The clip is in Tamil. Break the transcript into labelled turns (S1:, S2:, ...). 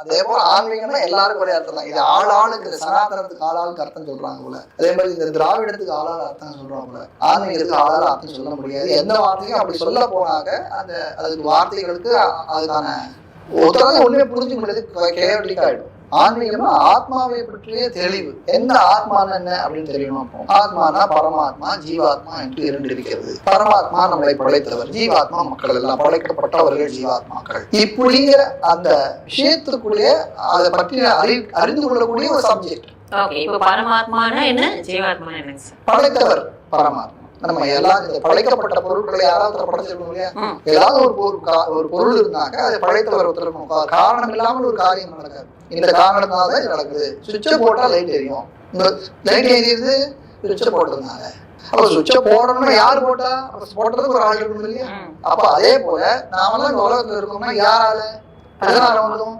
S1: அதே போல ஆன்மீகம்னா எல்லாருக்கும் ஒரே அர்த்தம் தான் இது ஆளாளுக்கு சனாதனத்துக்கு ஆளாளுக்கு அர்த்தம் சொல்றாங்க போல. அதே மாதிரி இந்த திராவிடத்துக்கு ஆளாள் அர்த்தம் சொல்றாங்க போல. ஆன்மீகத்துக்கு ஆளாள் அர்த்தம் சொல்ல முடியாது. எந்த வார்த்தையும் அப்படி சொல்ல போனாக்க அந்த அதுக்கு வார்த்தைகளுக்கு அதுக்கான ஒருத்தராக ஒண்ணுமே புரிஞ்சுக்க முடியாது. கேவலிக் ஆயிடும் ஆன்மீகம்னா ஆத்மாவை பற்றிய தெளிவு. என்ன ஆத்மான்னு என்ன அப்படின்னு தெரியணும் அப்போ. ஆத்மானா பரமாத்மா ஜீவாத்மா என்று இரண்டு இருக்கிறது பரமாத்மா நம்மளை படைத்தவர். ஜீவாத்மா மக்கள் எல்லாம் படைக்கப்பட்டவர்கள் ஜீவாத்மாக்கள். இப்படிங்கிற அந்த விஷயத்துக்குள்ளே அதை பற்றி அறி அறிந்து கொள்ளக்கூடிய ஒரு சப்ஜெக்ட்
S2: பரமாத்மானா என்ன? ஜீவாத்மா
S1: படைத்தவர் பரமாத்மா. நம்ம இந்த படைக்கப்பட்ட பொருட்களை யாராவது படைச்சிருக்கோம் இல்லையா. ஏதாவது ஒரு பொருள் ஒரு பொருள் இருந்தாக்க அதை படைத்தவர் ஒருத்தர் காரணம் இல்லாமல் ஒரு காரியம் நடக்காது. இந்த காரணத்தினால தான் இது நடக்குது. சுவிட்சை போட்டா லைட் எரியும். இந்த லைட் எரியுது சுவிட்சை போட்டதுனால அப்ப சுவிட்சை போடணும்னா யார் போட்டா? போட்டதுக்கு ஒரு ஆள் இருக்கணும் இல்லையா. அப்ப அதே போல நாமெல்லாம் உலகத்துல இருக்கோம்னா யாரால எதனால வந்தோம்